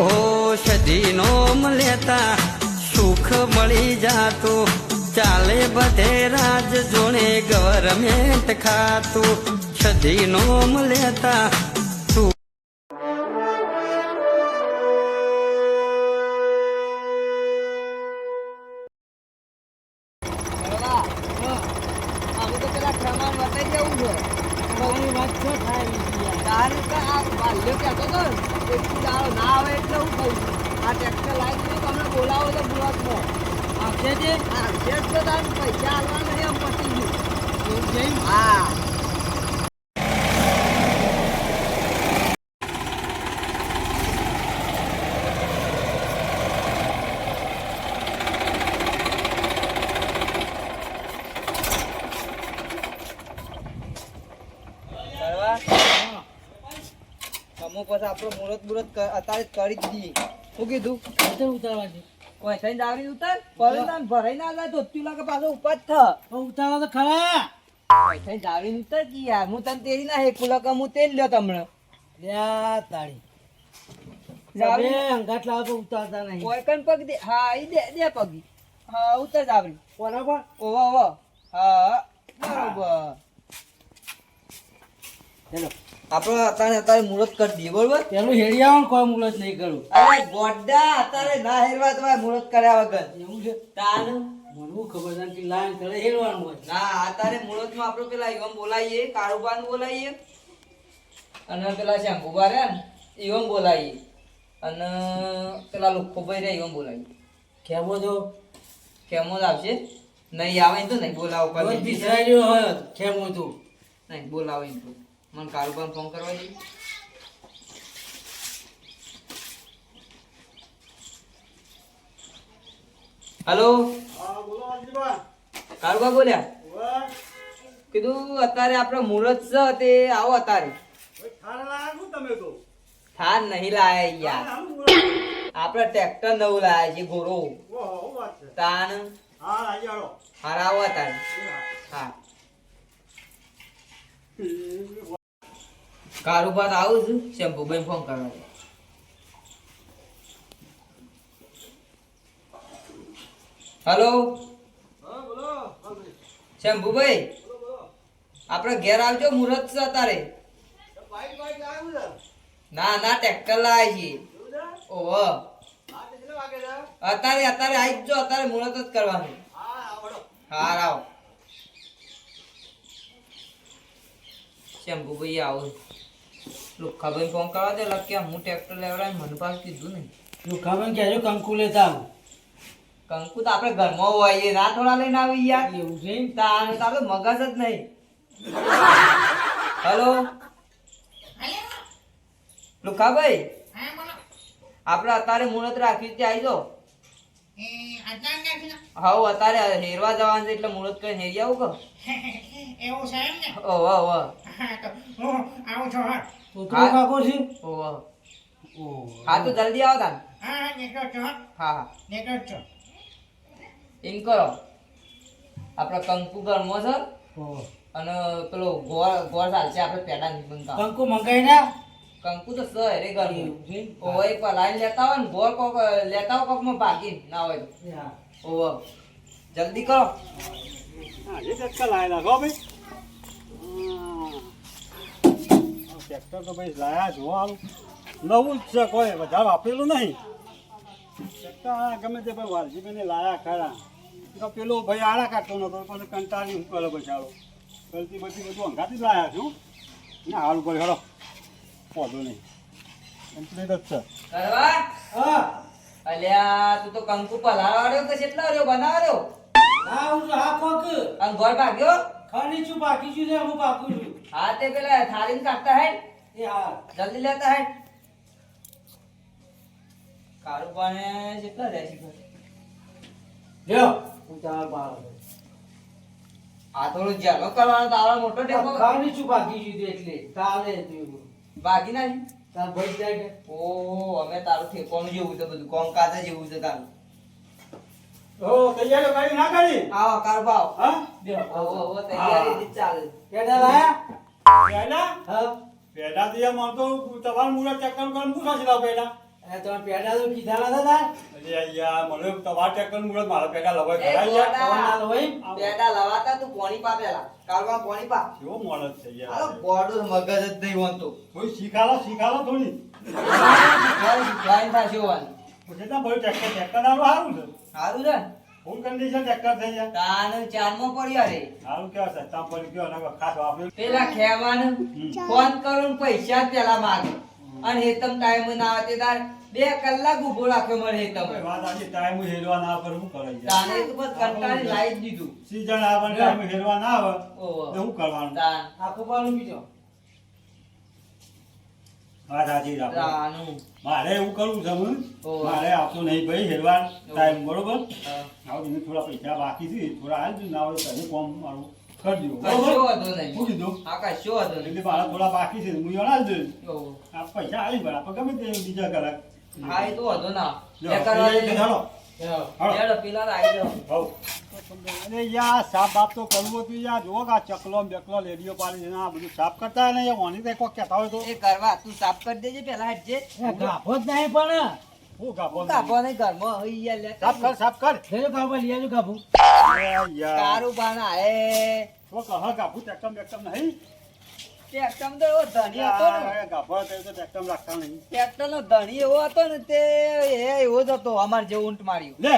ઔષધિનો લેતા સુખ મળી જાતું. ચાલે બધે રાજ જોણે ગવર્મેન્ટ ખાતું. છધીનો લેતા વાલ્યો કહેતો હતો ને, દાડો ના આવે એટલે હું કહું છું. આ ટ્રેક્ટર લાવી દીધું તમને બોલાવો તો મુરતમાં આપશે તે? આ છે જ તો તારે પૈસા આલવા નહીં આમ પતી ગયું. હા કરવા અમુક પછી આપણો મુહૂર્ત મુહૂર્ત અત્યારે કરી જ દઈએ. શું કીધું? ઉતારવા છે. કોઈ થઈને દાવરી ઉતાર? પરિણામ ભરાઈ ના જાય ધોત્યું લાગે પાછો ઉપર થ. ઉતારવા તો ખરા. કોઈ થઈને દાવરી ઉતાર કી યાર? હું તને તેરી ના હે કુલક હું તેલ લ્યો તમને. લ્યા તાળી. જાવરી બે લાવો તો ઉતારતા નહીં. કોઈ કણ પગ દે હા ઈ દે દે પગી. હા ઉતર કોના પર ઓવો ઓવો. હા બરોબર. ચલો. આપણે અત્યારે અત્યારે મુહૂર્ત કરી દઈએ બરોબર? પેલું હેડી આવો કોઈ મુહૂર્ત નહીં કરું. અરે ગોડા અત્યારે ના હેરવા તમારે મુહૂર્ત કર્યા વગર. એવું છે? તારું? મને ખબર છે કે લાઈન તળે હેરવાનું હોય? ના અત્યારે મુહૂર્તમાં આપણે પેલા ઈવમ બોલાવીએ કાળુબાન બોલાવીએ અને પેલા શંભુબા રહ્યા ને ઈવમ બોલાવીએ અને પેલા લુખોભાઈ રહ્યા ઈવમ બોલાવીએ કેવો છો? કેમો જ આવશે? નહીં આવે ને તો નહીં બોલાવો કરી કેવો તું નહીં બોલાવે તો. મને કાળુબાન ફોન કરવા દે. હલો કાળુબા બોલ્યા? કીધું અત્યારે આપણે મુહૂર્ત છે તે આવો અત્યારે. થાર નહીં લાયા યાર. આપણે ટ્રેક્ટર નવું લાયા છે ગોરો. તાન હારાવો અત્યારે. હા કારુબાદ આવું છું શેમ્પુભાઈ ફોન કરવા. હલો શેમ્પુભાઈ આપણે ઘેર આવજો, મુહૂર્ત છે અત્યારે. ના ના ટ્રેક્ટર લાવે છે. ઓહો. અત્યારે અત્યારે આવી જ અત્યારે મુહૂર્ત જ કરવાનું. હા આવો. શેમ્પુભાઈ આવો લુખાભાઈ ફોન કરવા દે લખ્યા હું ટ્રેક્ટર લેવડાય મને પાસ કીધું ને કે કહેજો કંકુ લેતા આવું. કંકુ તો આપણે ઘરમાં હોઈએ ના થોડા લઈને આવી યાર. એવું છે? તારે તો આપણે મગજ જ નહીં. હલો? લુખાભાઈ? આપણે અત્યારે મુહૂર્ત રાખી ત્યાં આવી જાઓ હાઉ અત્યારે હેરવા જવાનું છે એટલે મુહૂર્ત કઈ હેરી આવું કહો એવું છે એમ ને? ઓહો ઓહો હા તો હું આવું છો હા. તો કાકો છે. ઓહો હા તો જલ્દી આવો તાન. હા નીકળો છો હા. હા હા. નીકળો છો એમ કરો. આપણે કંકુ ગરમો છે. અને પેલો ગોળ ગોળ ચાલશે આપણે પેડા નહીં કંકુ મંગાઈ ના? કંકુ તો સર ઘરમાં. એવું ઓહો એક વાર લાઈન લેતા હોય ને ગોળ કોક લેતા હોય કોકમાં ભાગી ના હોય. ઓહો જલ્દી કરો. ટ્રેક્ટર તો ભાઈ લાયા જો હાલ નવું જ છે કોઈ વધારે વાપરેલું નહીં. ટ્રેક્ટર આ ગમે તે ભાઈ વાલજીભાઈને લાયા ખરા. તો પેલો ભાઈ આડા કાઢતો નતો પછી કંટાળી હું કરે બચાડો ગલતી બધી બધું અંગાથી જ લાયા છું. ના હાલ ઉપર હેડો. પહોંચો નહીં. કમ્પ્લીટ જ છે. કરવા? હા. અલ્યા તું તો કંકુ પલાળવાડ્યો કે કેટલા રહ્યો? બનાવ્યો? હા હું છું હા કોક અને ગોળ ભાગ્યો? ખાલી છું બાકી છું ને હું બાકી છું. હા તે પેલા થાળીને કાઢતા હે એ હા જલ્દી લેતા હે કાળું પાણે કેટલા છે લ્યો હું ચાર બાર આ થોડું જલો કરવાનો તારો મોટો ટેકો ખાવાની છું બાકી છું એટલે તાલે તું બાકી ના તાર ભાઈ જાય કે ઓ અમે તારું ઠેકોનું જેવું છે બધું કોમ કાતે જેવું છે તારું ઓ તૈયારી કરી ના કરી આવો કાળ ભાવ હા ઓ ઓ તૈયારી ચાલે કેડા લાયા પહેલા? હા. તો તમારું પૂછો છે એ પેડા તો કીધા નતા અરે અહીંયા મને મારા પેગા લવાય એ યાર. ના લો પેડા લવાતા તું પોણી પા પેલા કાળવા પોણી પા. કેવો માણસ છે યાર. ગોડું મગજ જ નહીં હોતું. કોઈ શીખાલો શીખાલો થોડી. શીખવાડી થશે હોવાનું. પછી ચક્કર ટ્રેક્ટર આવું સારું છે? સારું છે? ને? ફૂલ કન્ડિશન ચક્કર થઈ જાય તાનું ચારમાં પડ્યો રે. સારું કેવા સસ્તા પડી ગયો અને ખાસ વાપર્યું. પેલા ખેવાનું ફોન કરું પૈસા પેલા માંગ. અને હેતમ ટાઈમ ના આવે તે તાર બે કલાક ઊભો રાખ્યો મને હેતમ કોઈ વાત આજે ટાઈમ હેરવા ના પર હું કરે તાને તો બસ કંટાળી લાવી દીધું. સીઝન આવે ટાઈમ હેરવા ના આવે તો શું કરવાનું? તાન આખો પાલું પીજો વાત સાચી છે આપણે. તાનું મારે એવું કરવું છે મારે આપવું નહીં ભાઈ હેરવાર ટાઈમ બરોબર. આવું થોડા પૈસા બાકી છે થોડા હાલ ના હોય તને કોમ મારું કરજો કશો બરોબર? વાંધો નહીં. શું કીધું હા, કશો વાંધો નહીં. એટલે મારા થોડા બાકી છે હું જણાવી દઉં આ પૈસા આવી ગયા આપણે ગમે તે બીજા કલાક હા, એ તો વાંધો ના. પેલા અરે યાર સાફ બાપ તો કરવું હતું યાર. જો કે આ ચકલો બેકલો લેડીઓ પાડી છે. આ બધું સાફ કરતા હોય ને યાર. ઓની તો કહેતા હોય તો. એ કરવા તું સાફ કરી દેજે પેલા હટજે ગાભો જ નહીં પણ. હું ગાભો હું કાપો નહીં ઘરમાં હઈ યાર લે. સાફ કર સાફ કર. લેજો ગાભો આવજો ગાભો. અરે યાર. કારું બાના હે. તો કહ ગાભું ટેકમ બેક્ટર નહીં? ટ્રેક્ટર તો એવો ધણી હતો ને. ગાભો તો રાખતા નહીં. ટેક્ટર નો ધણી એવો હતો ને તે એ એવો જ હતો અમાર જે ઊંટ માર્યું. લે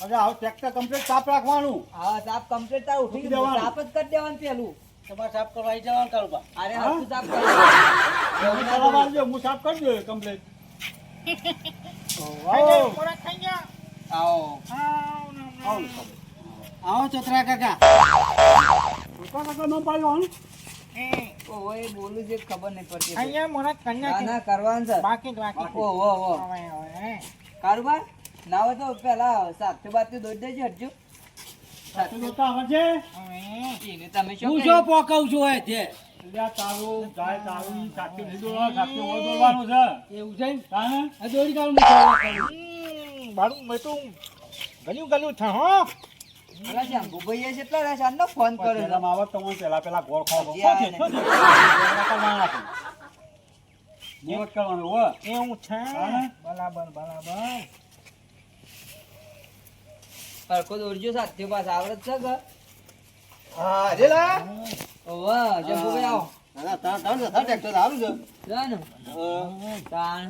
હવે આવું ટ્રેક્ટર કમ્પ્લીટ સાફ રાખવાનું. હા સાફ કમ્પ્લીટ તાર ઉઠી દેવાનું. સાફ જ કરી દેવાનું પેલું તમારે સાફ કરવા આવી જવાનું કાળુબા અરે હા? હરખું સાફ કરી હું ચલા મારજો, હું સાફ કરી દઉં કમ્પ્લીટ ખાઈ મોડા આવો. આવ. કાકા. ઓહો એ બોલું જે ખબર નહીં પડતી. ખાઈ ગયા મોડા ખાઈ ના કરવાનું છે. બાકી બાકી. ઓ હવે હવે કારુબાર? ના હોય તો પેલા સાથે બાતે દોડી દેજો હટજો હવે એને તમે શું હું કહી? શું પોકવું છું તારું ગાય તારું નહીં દોડવાનું, સાથે ઓર છે એવું છે? કાઢું હું મારું મેં તો ગલ્યું ગલ્યું? આનો ફોન કર્યો છે. તમે પેલા પેલા ગોળ ખાવ. કરવાના. એવું છે બરાબર બરાબર હરખો દોરજો સાથે પાસ આવડે છે કે? હા રેલા ઓહો, શંભુભાઈ આવો. ના તાર તાર તાર ટ્રેક્ટર આવું છે જાન તાણ.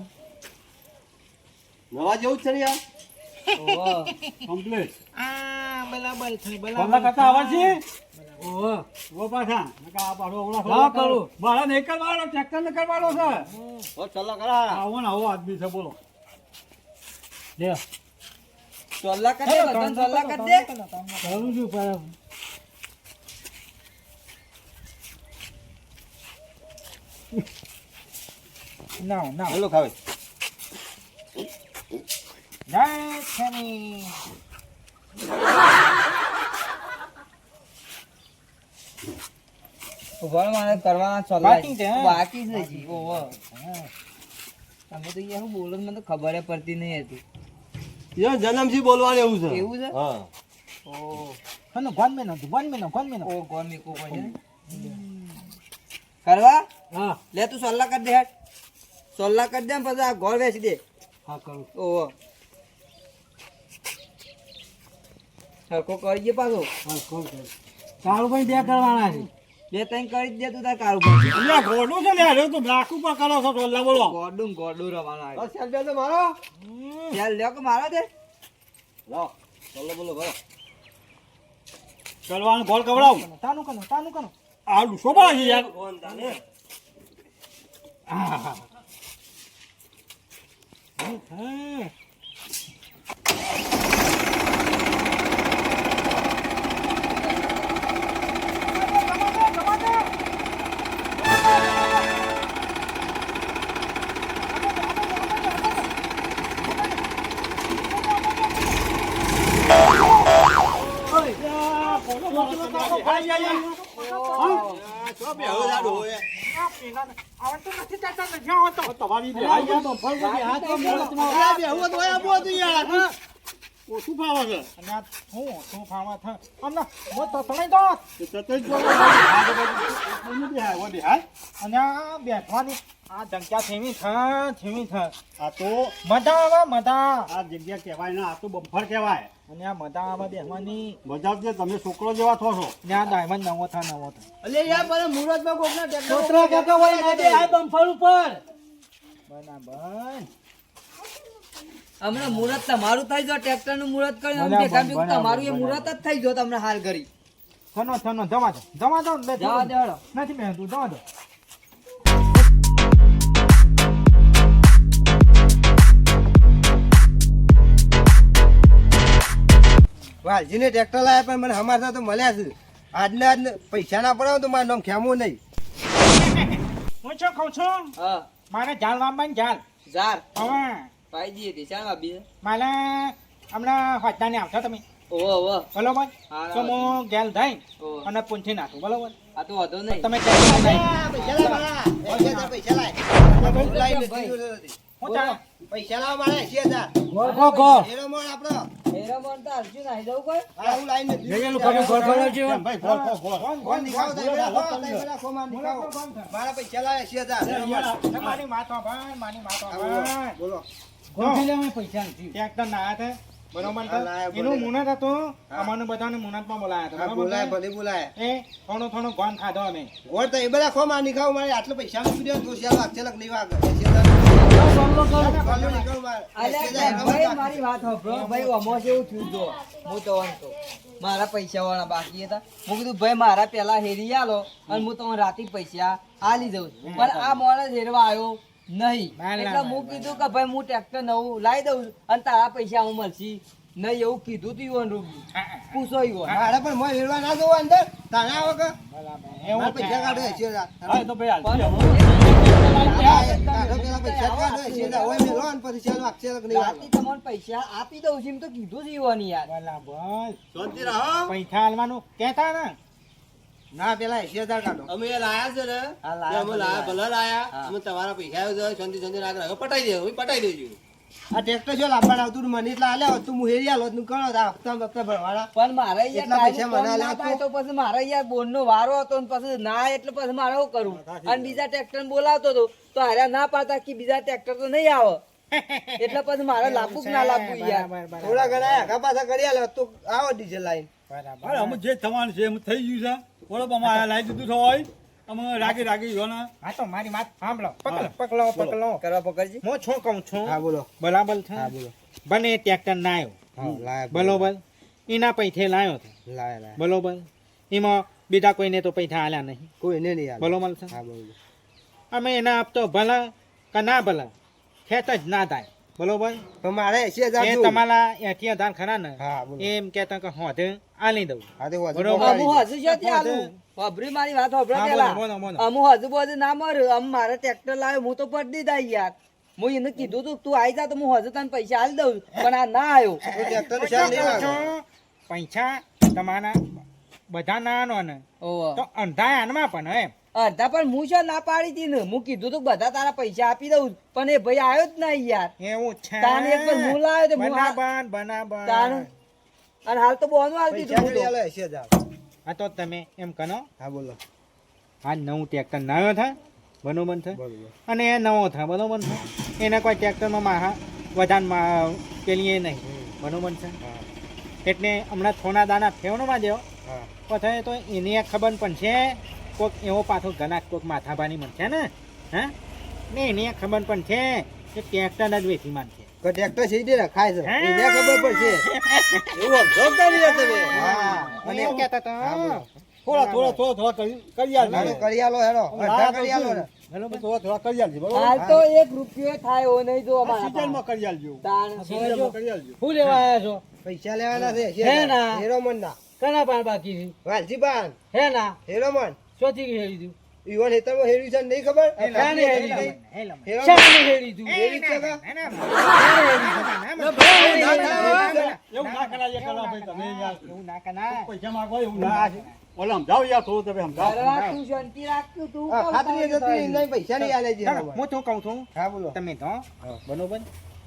નવા જેવું છે ને યાર ઓહો. Complete. આ બરાબર થઈ પગલા બરાબર કરતા આવડશે? ઓહો ઊભો પાછા. નકર આ પાછો ઓલા હા, કરું. મારે નહીં કરવાનો, tractor ને કરવાનો છે. ઓ ચલા કરા આવો ને આવો આદમી છે, બોલો. લે ચોલ્લા કરી દે, બધાને ચોલ્લા કરી દે. કરું છું પણ ના ના હેલો ખાવે જય શનિ ઊભા મારે કરવાના ચોલ્લા બાકી છે? જ. ઓહો. તમે તો યાર બોલો મને ખબર પડતી નહીં હતી જન્મથી બોલવાનું એવું છે. એવું છે? હા. ઓ. હનો ગોન મેનો ગોન મેનો ગોન મેનો. ઓ ગોન મીકો છે કરવા? હા. લે તું સોલ્લા કરી દે હેડ. સોલ્લા કરી દે ને પછી આ ગોળ વેચી દે. હા કરું. ઓહો સરખો કરી દે પાછો. હા કરું કરું. તારું પણ બે કરવાના છે. બે ત્રણ કરી જ દે તું તાર કારું ભાઈ. અલ્યા, ઘોડું છે ને અરે તો લાખ ઉપર કરો છો, ટોલા બોલો. ગોડું ગોડું રવાના બસ ચાલ ચાલ તો મારો. ચાલ લ્યો કે મારો દે લો બોલો બોલો બોલો. ચલવાનું ગોળ કવડાવું. તાનું કનો તાનું કનો. આ ડૂસો પડે છે યાર. હે યા, તો આ બે હું તો આ યાર ઓછું ભાવે છે? અને આ શું? શું ફાવા થા આમને મો દો અને આ બેઠવાની આ જગ્યા થેવી થા થેવી થા આ તો મજા આવે મજા. આ જગ્યા કહેવાય ને આ તો બફર કહેવાય. અને આ મજા આવે બેહવાની મજા જ તમે છોકરો જેવા થો છો. ને આ ડાયમંડ નવો થા નવો થા અલે યાર મને મુહૂર્તમાં કોકના છોકરા કાકા હોય આ બમ્ફર ઉપર. હમણાં મુહૂર્ત તમારું થઈ જો ટ્રેક્ટરનું મુહૂર્ત કર્યું તમારું એ. મુહૂર્ત જ થઈ જો તમને હાલ કરી થનો થનો જમા દો જમા દો બે જવા દે હળો. નથી મેં તું જવા દો. વાલજીને ટ્રેક્ટર લાયા પણ મને હમાર તો મળ્યા છે. આજને આજને પૈસા ના પડે તો મારું નામ ખેમું નહીં. હું શું કહું છું? હા. મારે જાળ વાંબાન જાળ ઝાર હવે પાઈ દઈએ તે ચાલ બી મારે હમણાં હોજદાને આવશો તમે ઓહો ઓવો બરોબર તો હું ગેલ થઈ. અને પૂંછી નાખું બરોબર આ તો વધો નહીં તમે ક્યાં જાય પૈસા લાવ મારા પૈસા લાય હું ચાલે પૈસા લાવ મારા એસી હજાર ગો ગો એનો મોણ આપણો. હેરામણ તો અર્જુન આવી જવું કોઈ? આ હું લાઈને નથી. જયેલું ખબર ગોળ ખવડાવજો. ભાઈ ગોળ ખો ગોળ ગોળ નિખાવો તો એવડા ખો, તો એવડા ખો, મારા પૈસા લાવ એસી હજાર મારી માતો ભાઈ મારી માતો આ બોલો, ભાઈ. બોલો. ટ્રેક્ટર ના આયા થે બરોબર એનું મુનત હતું. અમારું બધાને મુનતમાં બોલાયા હતા. બોલાય ભલે બોલાય. એ થોડું થોડો ગોન ખાધો અમે. ગોળ તો એ બધા ખો માર નિખાવો મારે આટલો પૈસા મૂકી દો તો ચાલો વાગશે લગ નહીં વાગે મારે. એસી હજાર અલ્યા એનો ભાઈ મારી વાત સાંભળો ભાઈ અમો જેવું થયું જો હું તો વાંધો મારા પૈસા વાળા બાકી હતા હું કીધું ભાઈ મારા પેલા હેરી આલો અને હું તમને રાતે પૈસા આલી દઉં છું. પણ આ માણસ હેરવા આવ્યો નહીં એટલે હું કીધું કે ભાઈ હું ટ્રેક્ટર નવું લાવી દઉં અને તારા પૈસા હું મળશે નહીં એવું કીધું તું ઈવન રૂબી પૂછો ઈવન મારે પણ મોય હેરવા ના જવું અંદર તારા વગર બરાબર એવું પૈસા કાઢે છે તો ભાઈ પૈસા આપી દઉં છું એમ તો કીધું જ યાર બરાબર શાંતિ રહો પૈસા હાલવાનું કેતા ને ના પેલા એસી હજાર કાઢો. અમે લાયા છે ને અમે લાયા ભલે લાયા અમે તમારા પૈસા શાંતિ શાંતિ રાખ પટાઈ દેવું પટાઈ દેજો. આ ટ્રેક્ટર જો લાવવાનું આવતું મને એટલે આલ્યા હોત તો હું હેરી આલો તું કરો તો આ હપ્તા બપ્તા ભરવાના. પણ મારે એટલા યાર પૈસા મને આલ્યા તો પછી મારે યાર બોનનો વારો હતો ને પછી ના એટલે પછી મારે શું કરું? અને બીજા ટ્રેક્ટર બોલાવતો હતો તો હાર્યા ના પાડતા કે બીજા ટ્રેક્ટર તો નહીં આવે. એટલે પછી મારે લાપુ ના લાપુ યાર. થોડા ઘણા આગા પાછા કરી આલે તો આવો ડીઝલ લાઈન. બરાબર. અમે જે થવાનું છે એમ થઈ ગયું છે. બરોબર અમારે લાવી દીધું હોય અમે રાગી રાગી જો ને હા તો મારી વાત સાંભળો. પકડો પકડો પકડો. કરવા પકડજી? હું શું કહું છું. હા બોલો. બરાબર છે? હા બોલો. બને ટ્રેક્ટર ના આવ્યો. બરોબર? એના પૈસે લાવ્યો છે લાયા લાયા. બરોબર? એમાં બીજા કોઈને તો પૈસા આલ્યા નહીં. કોઈને નહીં આલે. બરોબર છે? હા બોલો. અમે એના આપતો ભલા કે ના ભલા ખેત જ ના થાય. બરોબર? તમારે એસી હજાર એ તમારા હજાર ખરા ને? એમ કહેતા કે હોધે આલી દઉં. હા બરોબર. વાપરી મારી વાત પેલા. બોલો. અમુ હજુ બધું ના મર્યું અમ મારે ટ્રેક્ટર લાવ્યો હું તો પડી દીધા યાર. હું એને કીધું તું તું આવી જા તો હું હજુ તને પૈસા આલી દઉં. પણ આ ના આવ્યો. પૈસા તમારા બધા નાનો ને તો અંધા આનમાં પણ એમ. અડધા પણ હું છે ના પાડી હતી ને હું કીધું તું બધા તારા પૈસા આપી દઉં. પણ એ ભાઈ આવ્યો જ નહીં યાર. એવું છે. તાને એક પણ હું લાવ્યો તો બનાવન તાણ. અને હાલ તો બોનું આવી પૈસા હા તો તમે એમ કનો હા બોલો. આ નવું ટ્રેક્ટર નવો થાય છે બરોબર. અને એ નવો થાય બરોબર થાય એના કોઈ ટ્રેક્ટરમાં માહા વધારમાં પેલી એ નહીં. બરોબર છે એટલે હમણાં થોના દાના ફેવણમાં દેવો. પછી તો એની ખબર પણ છે કોક એવો પાછો ઘણા કોક માથાભાની પણ છે ને હા? ને એની ખબર પણ છે કે ટ્રેક્ટર જ વેચી માન છે. તો ટ્રેક્ટર સીધી રખાય છે. એને ખબર પડશે. એવું સમજો કે તમે. હા. મને એમ કહેતા હતા. થોડા થોડા થોડા થોડા કરી કરી કરી આલો હેડો. અડધા કરી આલો ને થોડા થોડા કરી આલજે બરોબર? હાલ તો એક રૂપિયો થાય નહીં જો અમારા. કરી આલજો તાણ. સિઝનમાં કરી આલજો શું લેવા છો? પૈસા લેવાના છે એસી હે ના. હીરોમન ના કના પાન બાકી છે? વાલજી પાન હે ના. હીરોમન. ચોથી હેડી તું ઈવન હેતરમાં હેરી છે નહીં ખબર ક્યાંને હેરી હેરી તું? હેરી છે? એવું ના કરાય કલા ભાઈ તમે યાર એવું ના કરાય. પૈસા માંગો એવું ના ઓલા સમજાવો યાર થોડું તમે સમજાવો તું શાંતિ રાખતું તું હા, કેમ ખાતરી જતી નહીં પૈસા નહીં આલે છે હું શું કહું છું હા બોલો તમે તો બરોબર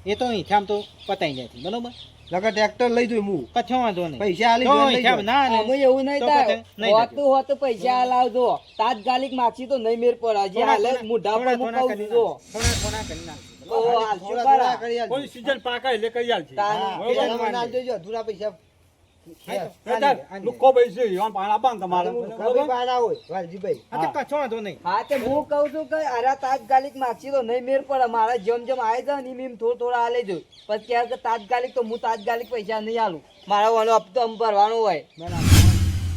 એ તો હિસાબ તો પતાઈ જાય બરોબર? લગા ટ્રેક્ટર લઈ જોઈ હું કચ્છો વાંધો નહીં. પૈસા આલી જાઓ. ના ને અમે એવું નહીં તો થાય. હોતું હોતું પૈસા લાવજો તાત્કાલિક માછી તો નહીં મેર પર આજે હાલે મુઢા પર મુકાવ દીધો. થોડા થોડા કરી નાખજો. ઓ હાલ થોડા કરી? આલ કોઈ સીઝન પાકા એટલે કરી આલ છે અધૂરા પૈસા લોકો પૈસે આમ પાણા બાંધ તમારે કભી પાડા હોય વાલજીભાઈ હા તો કચ્છો વાંધો નહીં. હા તે હું કહું છું કે અરે તાત્કાલિક માછી તો નહીં મેર પડે મારા જેમ જેમ આવે છે ને એમ થોડું થોડા થોડા હાલે જોઈ. પછી કે તાત્કાલિક તો હું તાત્કાલિક પૈસા નહીં આલું. મારા વાનો હપ્તો ભરવાનો હોય.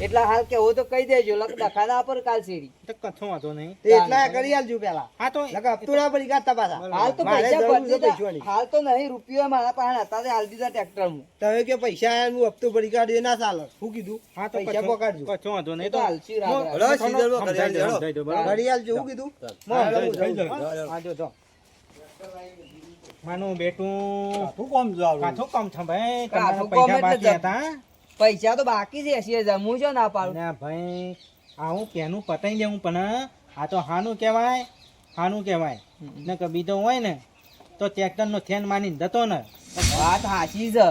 એટલે હાલ કેવું તો કહી દેજો લગતા ખાના પર કાલ શેરી કથો વાંધો નહીં. એટલા કરી આલજો પેલા. હા તો લગા હપ્તો ના પડી કાઢતા પાછા. હાલ તો પૈસા. હાલ તો નહીં રૂપિયા મારા પાસે હતા તે હાલ દીધા ટ્રેક્ટર હું તમે કે પૈસા આયા હું હપ્તો ભરી કાઢ્યો ના ચાલે. શું કીધું? હા તો પૈસા પકડજો. કચ્છો વાંધો નહીં. તો હાલશી રાગ. હલો, સીઝનમાં કરી આલજો. કરી આલજો શું કીધું? હા, જો, જો. માનું બેટું. તું કોમ જાવ? કાઠું કામ થા ભાઈ કાઠું તમારા પૈસા બાકી હતા. પૈસા તો બાકી છે એસી હજાર હું જો ના પાડું. ના ભાઈ આવું પેનું પતાવી દેવું પણ આ તો હાનું કહેવાય હાનું કહેવાય. ને કે બીજો હોય ને તો ટ્રેક્ટર નો થેન માની જતો ને. વાત સાચી છે.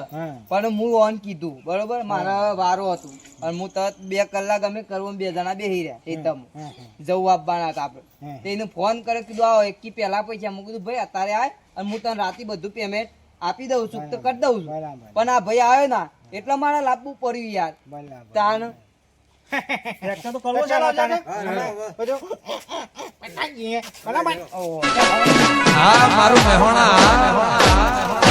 પણ હું ઓન કીધું બરોબર? મારા વારો હતું. અને હું તરત બે કલાક અમે કરવું બે જણા બેહી રહ્યા એ તમ હા, હા. જવું આપવાના હતા આપણે. તો એને ફોન કરે કીધું આવો એકી પહેલા પૈસા. મૂકી કીધું ભાઈ અત્યારે આય અને હું તને રાતે બધું પેમેન્ટ આપી દઉં છું તો કરી દઉં છું. પણ આ ભાઈ આવ્યો ના એટલે મારે લાવવું પડ્યું યાર. તાન તો કરવો હા મારું મહેણા